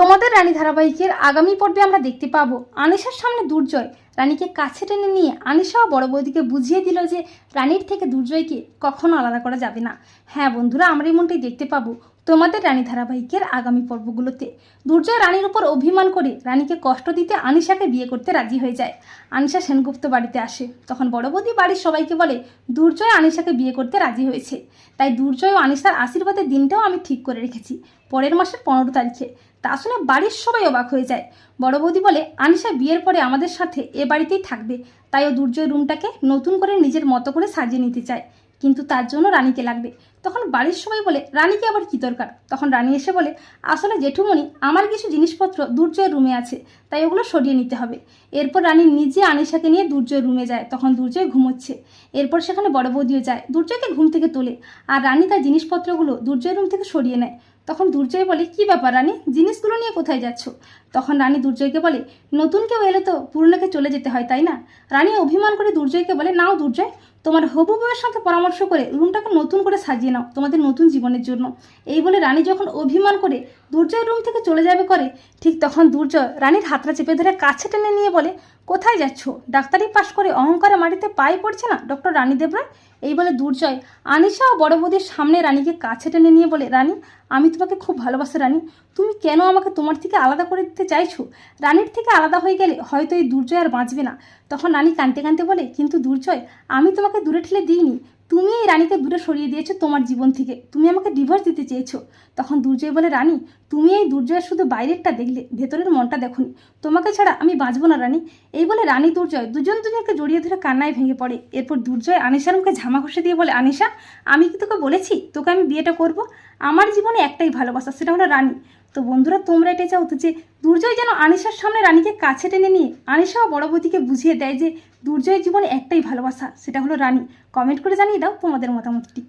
¿Cómo তোমাদের রানী ধারাবাহিকের আগামী পর্বে আমরা দেখতে পাবো আনিশার সামনে দুর্জয়। রানীকে কাছে টেনে নিয়ে আনিশা ও বড় বৌদিকে বুঝিয়ে দিল যে রানীর থেকে দুর্জয়কে কখনো আলাদা করা যাবে না। হ্যাঁ বন্ধুরা, আমরা এমনটাই দেখতে পাবো তোমাদের রানী ধারাবাহিকের আগামী পর্বগুলোতে। দুর্জয় রানীর উপর অভিমান করে রানীকে কষ্ট দিতে আনিশাকে বিয়ে করতে রাজি হয়ে যায়। আনিশা সেনগুপ্ত বাড়িতে আসে। তখন বড় বৌদি বাড়ির সবাইকে বলে, দুর্জয় আনিশাকে বিয়ে করতে রাজি হয়েছে। তাই দুর্জয় ও আনিশার আশীর্বাদের দিনটাও আমি ঠিক করে রেখেছি। পরের মাসের পনেরো তারিখে। তা শুনে বাড়ির সবাই অবাক হয়ে যায়। বড় বৌদি বলে, আনিশা বিয়ের পরে আমাদের সাথে এ বাড়িতেই থাকবে। তাই ও দুর্জয় রুমটাকে নতুন করে নিজের মতো করে সাজিয়ে নিতে চায়। কিন্তু তার জন্য রানীকে লাগবে। তখন বাড়ির সবাই বলে, রানীকে আবার কী দরকার? তখন রানী এসে বলে, আসলে জেঠুমণি, আমার কিছু জিনিসপত্র দুর্জয়ের রুমে আছে, তাই ওগুলো সরিয়ে নিতে হবে। এরপর রানী নিজে আনিশাকে নিয়ে দুর্জয়ের রুমে যায়, তখন দুর্জয় ঘুমোচ্ছে। এরপর সেখানে বড় বৌদিও যায় দুর্জয়কে ঘুম থেকে তোলে। আর রানী তার জিনিসপত্রগুলো দুর্জয়ের রুম থেকে সরিয়ে নেয়। তখন দুর্জয় বলে, কি ব্যাপার রানী? জিনিসগুলো নিয়ে কোথায় যাচ্ছ? তখন রানী দুর্জয়কে বলে, নতুন কেউ এলে তো পুরনোকে চলে যেতে হয়, তাই না? রানী অভিমান করে দুর্জয়কে বলে, নাও দুর্জয়, তোমার হবু বউয়ের সাথে পরামর্শ করে রুমটাকে নতুন করে সাজিয়ে নাও তোমাদের নতুন জীবনের জন্য। এই বলে রানী যখন অভিমান করে দুর্জয় রুম থেকে চলে যাবে করে, ঠিক তখন দুর্জয় রানীর হাতটা চেপে ধরে কাছে টেনে নিয়ে বলে কোথায় যাচ্ছ? ডাক্তারি পাশ করে অহংকারে মাটিতে পায়ে পড়ছে না? ডক্টর রানী দেবরায়? এই বলে দুর্জয় আনিশা ও বড় বৌদির সামনে রানীকে কাছে টেনে নিয়ে বলে, রানী, আমি তোমাকে খুব ভালোবাসি রানী। তুমি কেন আমাকে তোমার থেকে আলাদা করে দিতে চাইছো? রানীর থেকে আলাদা হয়ে গেলে হয়তো এই দুর্জয় আর বাঁচবে না। তখন রানী কাঁদতে কাঁদতে বলে, কিন্তু দুর্জয়, আমি তোমাকে দূরে ঠেলে দিইনি। তুমি এই রানীকে দূরে সরিয়ে দিয়েছ তোমার জীবন থেকে। তুমি আমাকে ডিভোর্স দিতে চেয়েছো। তখন দুর্জয় বলে, রানী, তুমি এই দুর্জয়ের শুধু বাইরেরটা দেখলে, ভেতরের মনটা দেখনি। তোমাকে ছাড়া আমি বাঁচবো না, রানী। এই বলে রানী দুর্জয় দুজন দুজনকে জড়িয়ে ধরে কান্নায় ভেঙে পড়ে। এরপর দুর্জয় আনিশার মুখে ঝামা ঘষে দিয়ে বলে, আনিশা, আমি কি তোকে বলেছি? তোকে আমি বিয়েটা করব? আমার জীবনে একটাই ভালোবাসা, সেটা হলো রানী। তো বন্ধুরা, তোমরা এটা চাও তো যে দুর্জয় যেন আনিশার সামনে রানীকে কাছে টেনে নিয়ে আনিশাও বড় বৌদিকে বুঝিয়ে দেয় যে দুর্জয়ের জীবনে একটাই ভালোবাসা, সেটা হলো রানী। কমেন্ট করে জানিয়ে দাও তোমাদের মতামতটি।